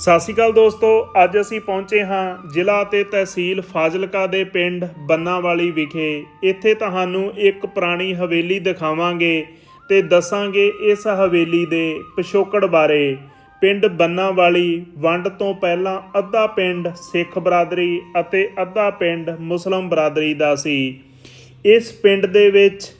ਸਤਿ ਸ਼੍ਰੀ ਅਕਾਲ ਦੋਸਤੋ, ਅੱਜ ਅਸੀਂ ਪਹੁੰਚੇ ਹਾਂ ਜ਼ਿਲ੍ਹਾ ਤੇ ਤਹਿਸੀਲ ਫਾਜ਼ਿਲਕਾ ਦੇ ਪਿੰਡ ਬੰਨਾਵਾਲੀ ਵਿਖੇ। ਇੱਥੇ ਤੁਹਾਨੂੰ ਇੱਕ ਪੁਰਾਣੀ ਹਵੇਲੀ ਦਿਖਾਵਾਂਗੇ ਤੇ ਦੱਸਾਂਗੇ ਇਸ ਹਵੇਲੀ ਦੇ ਪਿਛੋਕੜ ਬਾਰੇ। ਪਿੰਡ ਬੰਨਾਵਾਲੀ ਵੰਡ ਤੋਂ ਪਹਿਲਾਂ ਅੱਧਾ ਪਿੰਡ ਸਿੱਖ ਬਰਾਦਰੀ ਅਤੇ ਅੱਧਾ ਪਿੰਡ ਮੁਸਲਮ ਬਰਾਦਰੀ ਦਾ ਸੀ। ਇਸ ਪਿੰਡ ਦੇ ਵਿੱਚ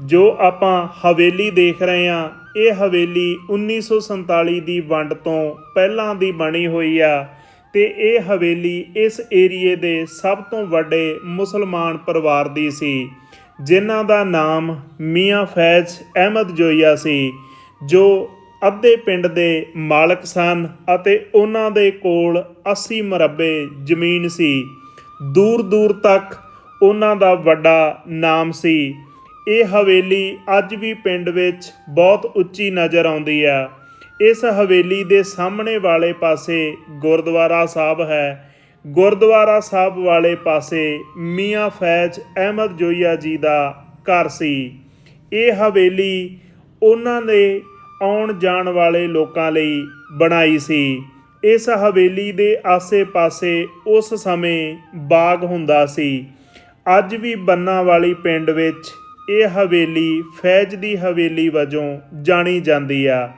ਜੋ ਆਪਾਂ ਹਵੇਲੀ ਦੇਖ ਰਹੇ ਹਾਂ, ਇਹ ਹਵੇਲੀ 1947 ਦੀ ਵੰਡ ਤੋਂ ਪਹਿਲਾਂ ਦੀ ਬਣੀ ਹੋਈ ਆ ਤੇ ਇਹ ਹਵੇਲੀ ਇਸ ਏਰੀਏ ਦੇ ਸਭ ਤੋਂ ਵੱਡੇ ਮੁਸਲਮਾਨ ਪਰਿਵਾਰ ਦੀ ਸੀ, ਜਿਨ੍ਹਾਂ ਦਾ ਨਾਮ ਮੀਆਂ ਫੈਜ਼ ਅਹਿਮਦ ਜੋਈਆ ਸੀ, ਜੋ ਅੱਧੇ ਪਿੰਡ ਦੇ ਮਾਲਕ ਸਨ ਅਤੇ ਉਹਨਾਂ ਦੇ ਕੋਲ 80 ਮਰਬੇ ਜ਼ਮੀਨ ਸੀ। ਦੂਰ ਦੂਰ ਤੱਕ ਉਹਨਾਂ ਦਾ ਵੱਡਾ ਨਾਮ ਸੀ ਇਹ ਹਵੇਲੀ ਅੱਜ ਵੀ ਪਿੰਡ ਵਿੱਚ ਬਹੁਤ ਉੱਚੀ ਨਜ਼ਰ ਆਉਂਦੀ ਆ ਇਸ ਹਵੇਲੀ ਦੇ ਸਾਹਮਣੇ ਵਾਲੇ ਪਾਸੇ ਗੁਰਦੁਆਰਾ ਸਾਹਿਬ ਹੈ। ਗੁਰਦੁਆਰਾ ਸਾਹਿਬ ਵਾਲੇ ਪਾਸੇ ਮੀਆਂ ਫੈਜ਼ ਅਹਿਮਦ ਜੋਈਆ ਜੀ ਦਾ ਘਰ ਸੀ। ਇਹ ਹਵੇਲੀ ਉਹਨਾਂ ਦੇ ਆਉਣ ਜਾਣ ਵਾਲੇ ਲੋਕਾਂ ਲਈ ਬਣਾਈ ਸੀ। ਇਸ ਹਵੇਲੀ ਦੇ ਆਸੇ-ਪਾਸੇ ਉਸ ਸਮੇਂ ਬਾਗ ਹੁੰਦਾ ਸੀ। ਅੱਜ ਵੀ ਬੰਨਾ ਵਾਲੀ ਪਿੰਡ ਵਿੱਚ ਇਹ ਹਵੇਲੀ ਫੈਜ਼ ਦੀ ਹਵੇਲੀ ਵਜੋਂ ਜਾਣੀ ਜਾਂਦੀ ਆ।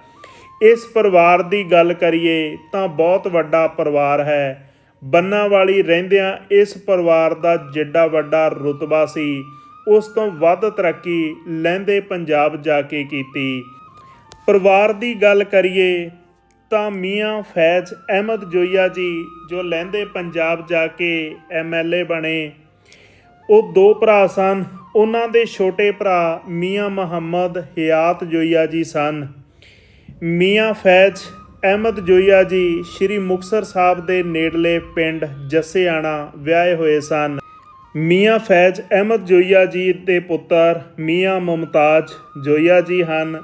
ਇਸ ਪਰਿਵਾਰ ਦੀ ਗੱਲ ਕਰੀਏ ਤਾਂ ਬਹੁਤ ਵੱਡਾ ਪਰਿਵਾਰ ਹੈ। ਬੰਨਾ ਵਾਲੀ ਰਹਿੰਦਿਆਂ ਇਸ ਪਰਿਵਾਰ ਦਾ ਜਿੱਡਾ ਵੱਡਾ ਰੁਤਬਾ ਸੀ। ਉਸ ਤੋਂ ਵੱਧ ਤਰੱਕੀ ਲਹਿੰਦੇ ਪੰਜਾਬ ਜਾ ਕੇ ਕੀਤੀ। ਪਰਿਵਾਰ ਦੀ ਗੱਲ ਕਰੀਏ ਤਾਂ ਮੀਆਂ ਫੈਜ਼ ਅਹਿਮਦ ਜੋਈਆ ਜੀ ਜੋ ਲਹਿੰਦੇ ਪੰਜਾਬ ਜਾ ਕੇ ਐਮਐਲਏ ਬਣੇ, ਉਹ ਦੋ ਭਰਾ ਸਨ। ਉਹਨਾਂ ਦੇ ਛੋਟੇ ਭਰਾ ਮੀਆਂ ਮੁਹੰਮਦ ਹਿਆਤ ਜੋਈਆ ਜੀ ਸਨ। ਮੀਆਂ ਫੈਜ਼ ਅਹਿਮਦ ਜੋਈਆ ਜੀ ਸ਼੍ਰੀ ਮੁਕਤਸਰ ਸਾਹਿਬ ਦੇ ਨੇੜਲੇ ਪਿੰਡ ਜੱਸੇਆਣਾ ਵਿਆਹੇ ਹੋਏ ਸਨ। ਮੀਆਂ ਫੈਜ਼ ਅਹਿਮਦ ਜੋਈਆ ਜੀ ਦੇ ਪੁੱਤਰ ਮੀਆਂ ਮੁਮਤਾਜ ਜੋਈਆ ਜੀ ਹਨ।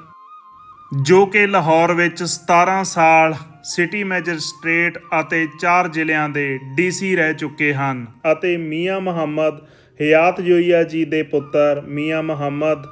ਜੋ ਕਿ ਲਾਹੌਰ ਵਿੱਚ 17 ਸਾਲ ਸਿਟੀ ਮੈਜਿਸਟ੍ਰੇਟ ਅਤੇ 4 ਜ਼ਿਲ੍ਹਿਆਂ ਦੇ ਡੀਸੀ ਰਹਿ ਚੁੱਕੇ ਹਨ ਅਤੇ ਮੀਆਂ ਮੁਹੰਮਦ ਹਿਆਤ ਜੋਈਆ ਜੀ ਦੇ ਪੁੱਤਰ ਮੀਆਂ ਮੁਹੰਮਦ,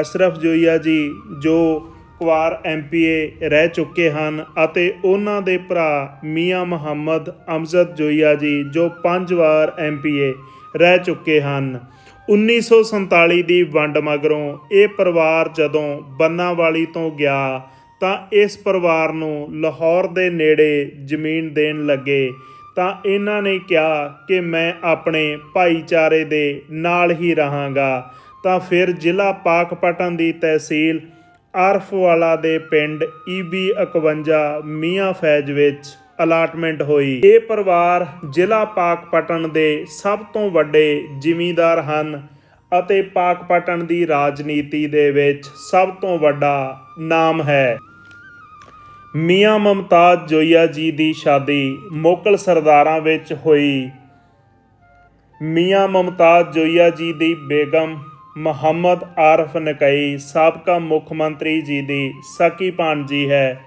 ਅਸ਼ਰਫ ਜੋਈਆ ਜੀ, ਜੋ ਕੁਵਾਰ ਐਮਪੀਏ ਰਹਿ ਚੁੱਕੇ ਹਨ ਅਤੇ ਉਹਨਾਂ ਦੇ ਭਰਾ ਮੀਆਂ ਮੁਹੰਮਦ, ਅਮਜ਼ਦ ਜੋਈਆ ਜੀ, ਜੋ ਪੰਜ ਵਾਰ ਐਮਪੀਏ ਰਹਿ ਚੁੱਕੇ ਹਨ। 1947 ਦੀ ਵੰਡ ਮਗਰੋਂ ਇਹ ਪਰਿਵਾਰ ਜਦੋਂ ਬੰਨਾਵਾਲੀ ਤੋਂ ਗਿਆ ਤਾਂ ਇਸ ਪਰਿਵਾਰ ਨੂੰ ਲਾਹੌਰ ਦੇ ਨੇੜੇ ਜ਼ਮੀਨ ਦੇਣ ਲੱਗੇ। ਤਾਂ ਇਹਨਾਂ ਨੇ ਕਿਹਾ ਕਿ ਮੈਂ ਆਪਣੇ ਭਾਈਚਾਰੇ ਦੇ ਨਾਲ ਹੀ ਰਹਾਂਗਾ। ਤਾਂ ਫਿਰ ਜ਼ਿਲ੍ਹਾ ਪਾਕਪਟਨ ਦੀ ਤਹਿਸੀਲ ਆਰਫਵਾਲਾ ਦੇ ਪਿੰਡ ਈਬੀ 51 ਮੀਆਂ ਫੈਜ਼ ਵਿੱਚ ਅਲਾਟਮੈਂਟ ਹੋਈ। ਇਹ ਪਰਿਵਾਰ ਜ਼ਿਲ੍ਹਾ ਪਾਕਪਟਨ ਦੇ ਸਭ ਤੋਂ ਵੱਡੇ ਜ਼ਿਮੀਂਦਾਰ ਹਨ ਅਤੇ ਪਾਕਪਟਨ ਦੀ ਰਾਜਨੀਤੀ ਦੇ ਵਿੱਚ ਸਭ ਤੋਂ ਵੱਡਾ ਨਾਮ ਹੈ। ਮੀਆਂ ਮਮਤਾਜ ਜੋਈਆ ਜੀ ਦੀ ਸ਼ਾਦੀ ਮੋਕਲ ਸਰਦਾਰਾਂ ਵਿੱਚ ਹੋਈ। ਮੀਆਂ ਮਮਤਾਜ ਜੋਈਆ ਜੀ ਦੀ ਬੇਗਮ ਮੁਹੰਮਦ ਆਰਫ ਨਕਈ, ਸਾਬਕਾ ਮੁੱਖ ਮੰਤਰੀ ਜੀ ਦੀ ਸਕੀ ਭਾਣਜੀ ਹੈ।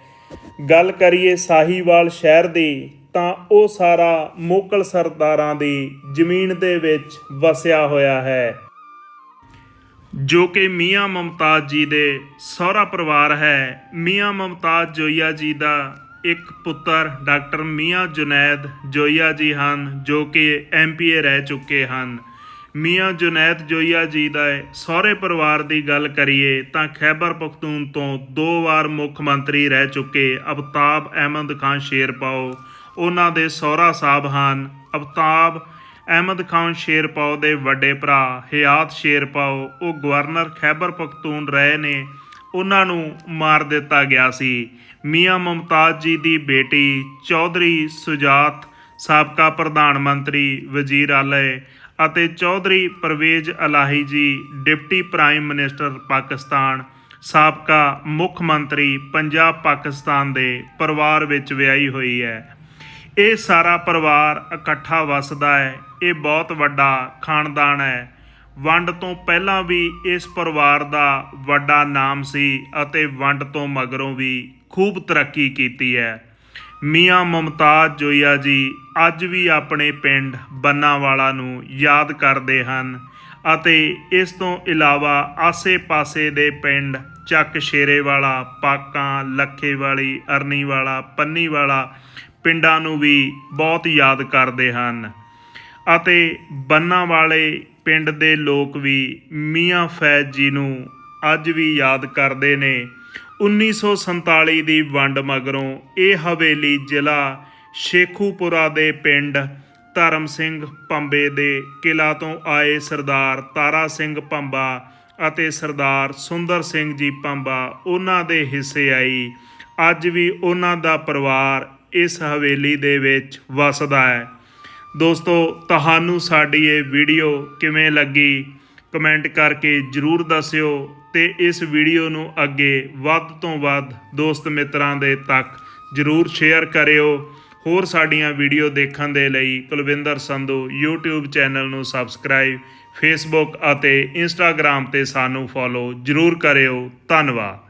ਗੱਲ ਕਰੀਏ ਸਾਹੀਵਾਲ ਸ਼ਹਿਰ ਦੀ, ਤਾਂ ਉਹ ਸਾਰਾ ਮੋਕਲ ਸਰਦਾਰਾਂ ਦੀ ਜ਼ਮੀਨ ਦੇ ਵਿੱਚ ਵਸਿਆ ਹੋਇਆ ਹੈ। ਜੋ ਕਿ ਮੀਆਂ ਮਮਤਾਜ ਜੀ ਦੇ ਸਹੁਰਾ ਪਰਿਵਾਰ ਹੈ। ਮੀਆਂ ਮਮਤਾਜ ਜੋਈਆ ਜੀ ਦਾ ਇੱਕ ਪੁੱਤਰ ਡਾਕਟਰ ਮੀਆਂ ਜੁਨੈਦ ਜੋਈਆ ਜੀ ਹਨ, ਜੋ ਕਿ ਐਮਪੀਏ ਰਹਿ ਚੁੱਕੇ ਹਨ। ਮੀਆਂ ਜੁਨੈਦ ਜੋਈਆ ਜੀ ਦਾ ਸਹੁਰੇ ਪਰਿਵਾਰ ਦੀ ਗੱਲ ਕਰੀਏ ਤਾਂ ਖੈਬਰ ਪਖਤੂਨ ਤੋਂ ਦੋ ਵਾਰ ਮੁੱਖ ਮੰਤਰੀ ਰਹਿ ਚੁੱਕੇ ਅਬਤਾਬ ਅਹਿਮਦ ਖਾਨ ਸ਼ੇਰਪਾਓ। ਉਹਨਾਂ ਦੇ ਸਹੁਰਾ ਸਾਹਿਬ ਹਨ। ਅਬਤਾਬ ਅਹਿਮਦ ਖਾਨ ਸ਼ੇਰਪਾਓ ਦੇ ਵੱਡੇ ਭਰਾ ਹਿਆਤ ਸ਼ੇਰਪਾਓ ਉਹ ਗਵਰਨਰ ਖੈਬਰ ਪਖਤੂਨ ਰਹੇ ਨੇ, ਉਹਨਾਂ ਨੂੰ ਮਾਰ ਦਿੱਤਾ ਗਿਆ ਸੀ। ਮੀਆਂ ਮੁਮਤਾਜ਼ ਜੀ ਦੀ ਬੇਟੀ ਚੌਧਰੀ ਸੁਜਾਤ, ਸਾਬਕਾ ਪ੍ਰਧਾਨ ਮੰਤਰੀ ਵਜ਼ੀਰ ਆਲੇ ਅਤੇ ਚੌਧਰੀ ਪਰਵੇਜ਼ ਅਲਾਹੀ ਜੀ, ਡਿਪਟੀ ਪ੍ਰਾਈਮ ਮਿਨਿਸਟਰ ਪਾਕਿਸਤਾਨ, ਸਾਬਕਾ ਮੁੱਖ ਮੰਤਰੀ ਪੰਜਾਬ ਪਾਕਿਸਤਾਨ ਦੇ ਪਰਿਵਾਰ ਵਿੱਚ ਵਿਆਹੀ ਹੋਈ ਹੈ। ਇਹ ਸਾਰਾ ਪਰਿਵਾਰ ਇਕੱਠਾ ਵੱਸਦਾ ਹੈ। ਇਹ ਬਹੁਤ ਵੱਡਾ ਖਾਨਦਾਨ ਹੈ। ਵੰਡ ਤੋਂ ਪਹਿਲਾਂ ਵੀ ਇਸ ਪਰਿਵਾਰ ਦਾ ਵੱਡਾ ਨਾਮ ਸੀ ਅਤੇ ਵੰਡ ਤੋਂ ਮਗਰੋਂ ਵੀ ਖੂਬ ਤਰੱਕੀ ਕੀਤੀ ਹੈ। ਮੀਆਂ ਮੁਮਤਾਜ਼ ਜੋਈਆ ਜੀ ਅੱਜ ਵੀ ਆਪਣੇ ਪਿੰਡ ਬੰਨਾਵਾਲਾ ਨੂੰ ਯਾਦ ਕਰਦੇ ਹਨ ਅਤੇ ਇਸ ਤੋਂ ਇਲਾਵਾ ਆਸੇ-ਪਾਸੇ ਦੇ ਪਿੰਡ ਚੱਕ ਸ਼ੇਰੇ ਵਾਲਾ ਪਾਕਾਂ ਲੱਖੇ ਵਾਲੀ ਅਰਨੀ ਵਾਲਾ ਪੰਨੀ ਵਾਲਾ ਪਿੰਡਾਂ ਨੂੰ ਵੀ ਬਹੁਤ ਯਾਦ ਕਰਦੇ ਹਨ। ਅਤੇ ਬੰਨਾ ਵਾਲੇ ਪਿੰਡ ਦੇ ਲੋਕ ਵੀ ਮੀਆਂ ਫੈਜ਼ ਜੀ ਨੂੰ ਅੱਜ ਵੀ ਯਾਦ ਕਰਦੇ ਨੇ। 1947 ਦੀ ਵੰਡ ਮਗਰੋਂ ਇਹ ਹਵੇਲੀ ਜ਼ਿਲ੍ਹਾ ਸ਼ੇਖੂਪੁਰਾ ਦੇ ਪਿੰਡ ਧਰਮ ਸਿੰਘ ਪੰਬੇ ਦੇ ਕਿਲਾ ਤੋਂ ਆਏ ਸਰਦਾਰ ਤਾਰਾ ਸਿੰਘ ਪੰਬਾ ਅਤੇ ਸਰਦਾਰ ਸੁੰਦਰ ਸਿੰਘ ਜੀ ਪੰਬਾ ਉਹਨਾਂ ਦੇ ਹਿੱਸੇ ਆਈ। ਅੱਜ ਵੀ ਉਹਨਾਂ ਦਾ ਪਰਿਵਾਰ ਇਸ ਹਵੇਲੀ ਦੇ ਵਿੱਚ ਵਸਦਾ ਹੈ। ਦੋਸਤੋ, ਤੁਹਾਨੂੰ ਸਾਡੀ ਇਹ ਵੀਡੀਓ ਕਿਵੇਂ ਲੱਗੀ? ਕਮੈਂਟ ਕਰਕੇ ਜਰੂਰ ਦੱਸਿਓ ਤੇ ਇਸ ਵੀਡੀਓ ਨੂੰ ਅੱਗੇ ਵੱਧ ਤੋਂ ਵੱਧ ਦੋਸਤ ਮਿੱਤਰਾਂ ਦੇ ਤੱਕ ਜਰੂਰ ਸ਼ੇਅਰ ਕਰਿਓ। ਹੋਰ ਸਾਡੀਆਂ ਵੀਡੀਓ ਦੇਖਣ ਦੇ ਲਈ ਕੁਲਵਿੰਦਰ ਸੰਧੂ YouTube ਚੈਨਲ ਨੂੰ ਸਬਸਕ੍ਰਾਈਬ, Facebook ਅਤੇ Instagram ਤੇ ਸਾਨੂੰ ਫੋਲੋ ਜਰੂਰ ਕਰਿਓ। ਧੰਨਵਾਦ।